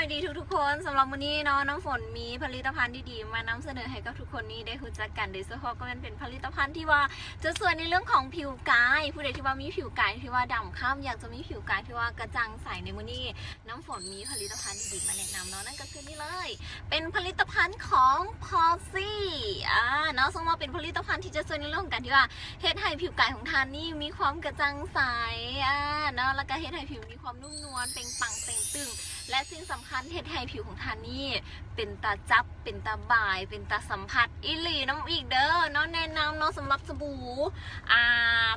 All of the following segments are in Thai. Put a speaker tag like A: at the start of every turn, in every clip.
A: ายดีทุกๆคนสำหรับวันนี้เนาะน้ำฝนมีผลิตภัณฑ์ดีๆมานำเสนอให้กับทุกคนนี้ได้รู้จักกันโดยเฉพาะก็มันเป็นผลิตภัณฑ์ที่ว่าจะส่วนในเรื่องของผิวกายผู้ใดที่ว่ามีผิวกายที่ว่าดำค้ำอยากจะมีผิวกายที่ว่ากระจ่างใสในมือนี้ น้ำฝนมีผลิตภัณฑ์ดีๆมาแนะนำเนาะนั่นก็คือนี่เลย เป็นผลิตภัณฑ์ของพอซี่อ่าเนาะซึ่งว่าเป็นผลิตภัณฑ์ที่จะช่วยในเรื่องของการที่ว่าเฮ็ดให้ผิวกายของทานนี่มีความกระจ่างใสอ่าเนาะแล้วก็เฮ็ดให้ผิวมีความนุ่มนวลเปล่งปังเต่งตึง และสิ่งสำคัญเฮ็ดให้ผิวของท่านนี่เป็นตาจับ เป็นตาบ่าย เป็นตาสัมผัสอิหลีน้ำอีกเด้อเนาะแนะนำเนาะสำหรับสบู่อ่า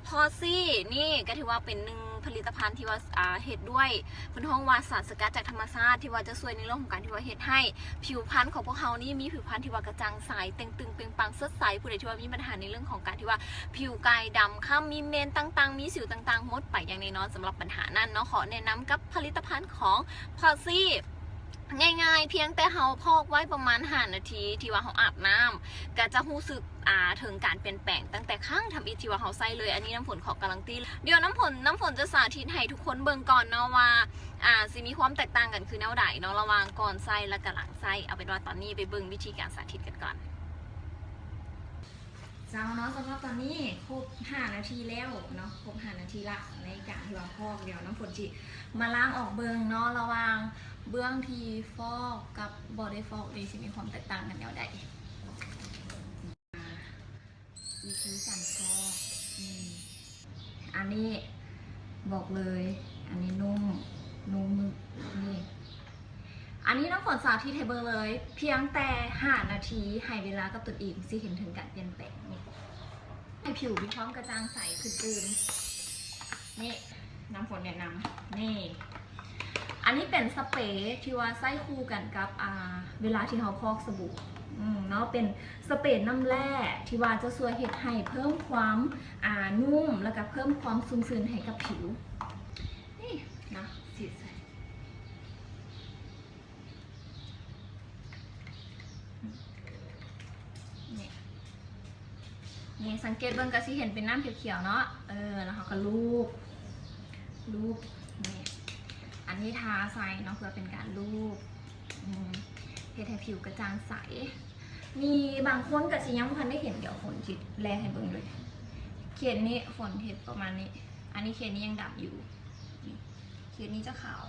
A: พอซี่นี่ก็ถือว่าเป็นหนึ่งผลิตภัณฑ์ที่ว่าอ่าเฮ็ดด้วยพื้นห้องวาสารสกัดจากธรรมชาติที่ว่าจะช่วยในเรื่องของการที่ว่าเฮ็ดให้ ผิวพรรณของพวกเขานี่มีผิวพรรณที่ว่ากระจ่างใสเต่งตึงเปล่งปลังสดใสผู้ใดที่ว่ามีปัญหาในเรื่องของการที่ว่า ผิวกายดำข้ามมีเมนต่าง ๆ มีสิวต่างๆหมดไปอย่างแน่นอนสำหรับปัญหานั้นเนาะขอแนะนำกับผลิตภัณฑ์ของพอซง่ายๆ เพียงแต่เฮาพอกไว้ประมาณห้านาที ที่ว่าเฮาอาบน้ำก็จะรู้สึกอ่าถึงการเปลี่ยนแปลงตั้งแต่ข้างทำอีที่ว่าเฮาใส่เลย อันนี้น้ำฝนขอการันตีเดี๋ยวน้ำฝนน้ำฝนจะสาธิตให้ทุกคนเบิ่งก่อนเนาะว่าอ่าสิมีความแตกต่างกันคือแนวใดเนาะระหว่างก่อนใส่และกหลังใส่เอาเป็นว่าตอนนี้ไปเบิ่งวิธีการสาธิตกันก่อน เจ้าเนาะสำหรับตอนนี้ครบ 5 นาทีแล้วเนาะครบ 5 นาทีละในการที่ว่าพอกเดี๋ยวน้ำฝนจิมาล้างออกเบิงเนาะระว่างเบื้องทีฟอกกับบอดี้ฟอกดีสิมีความแตกต่างกันแนวใดอ่าวิธีการฟอกอันนี้บอกเลย อันนี้นุ่ม อันนี้น้ำฝนสาธิตให้เบอร์เลย เพียงแต่5นาทีให้เวลากับตัวเองสิเห็นถึงการเปลี่ยนแปลงนี่ให้ผิวมีความกระจ่างใสขึ้นตื่นนี่น้ำฝนแนะนำนี่ อันนี้เป็นสเปรย์ที่ว่าใส่คู่กันกับอ่าเวลาที่เราพอกสบู่อืมเนาะเป็นสเปรย์น้ำแร่ที่ว่าจะช่วยเฮ็ดให้เพิ่มความอ่านุ่มแล้วก็เพิ่มความซุ่มซึนให้กับผิวนี่นะสีใส นี่ นี่สังเกตเบิ่งก็สิเห็นเป็นน้ำเขียวๆเนาะ เออ แล้วเขาก็ลูบลูบนี่ อันนี้ทาใส่เนาะเพื่อเป็นการลูบอืมเฮ็ดให้ผิวกระจ่างใส มีบางคนก็สิยังบ่ทันได้เห็นเดี๋ยวฝนจิตแลให้เบิ่งเลย เขียนนี้ฝนเห็ดประมาณนี้ อันนี้เขียนนี้ยังดำอยู่ เขียนนี้จะขาว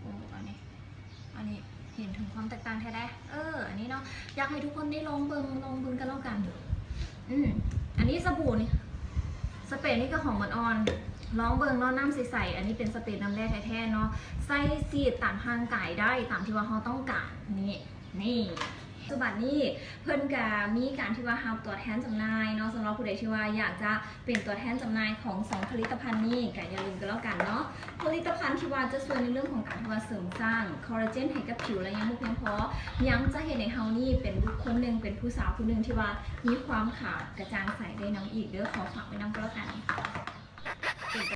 A: โอ้อันนี้ อันนี้เห็นถึงความแตกต่างแท้ได้ เออ อันนี้เนาะ อยากให้ทุกคนได้ลองเบิงลองเบิงกันแล้วกัน อืมอันนี้สบู่นี่สเปรย์นี่ก็ของมันออนลองเบิงเนาะน้ำใสๆอันนี้เป็นสเปรย์น้ำแร่แท้ๆเนาะใส่สีดตามทางกายได้ตามที่ว่าเราต้องการนี่นี่ ปัจจุบันนี้เพิ่นกามีการที่ว่าฮับตัวแทนจำหน่ายเนาะสำหรับผู้ใดที่ว่าอยากจะเป็นตัวแทนจำหน่ายของสองผลิตภัณฑ์นี้ก็อย่าลืมกันแล้วกันเนาะผลิตภัณฑ์ที่ว่าจะช่วยในเรื่องของการที่ว่าเสริมสร้างคอลลาเจนให้กับผิวและยังบ่เพียงพอยังจะเห็นในเฮานี่เป็นบุคคลหนึ่งเป็นผู้สาวผู้หนึ่งที่ว่ามีความขาวกระจ่างใสได้น้องอีกเด้อขอฝากไว้น้ำก็แล้วกัน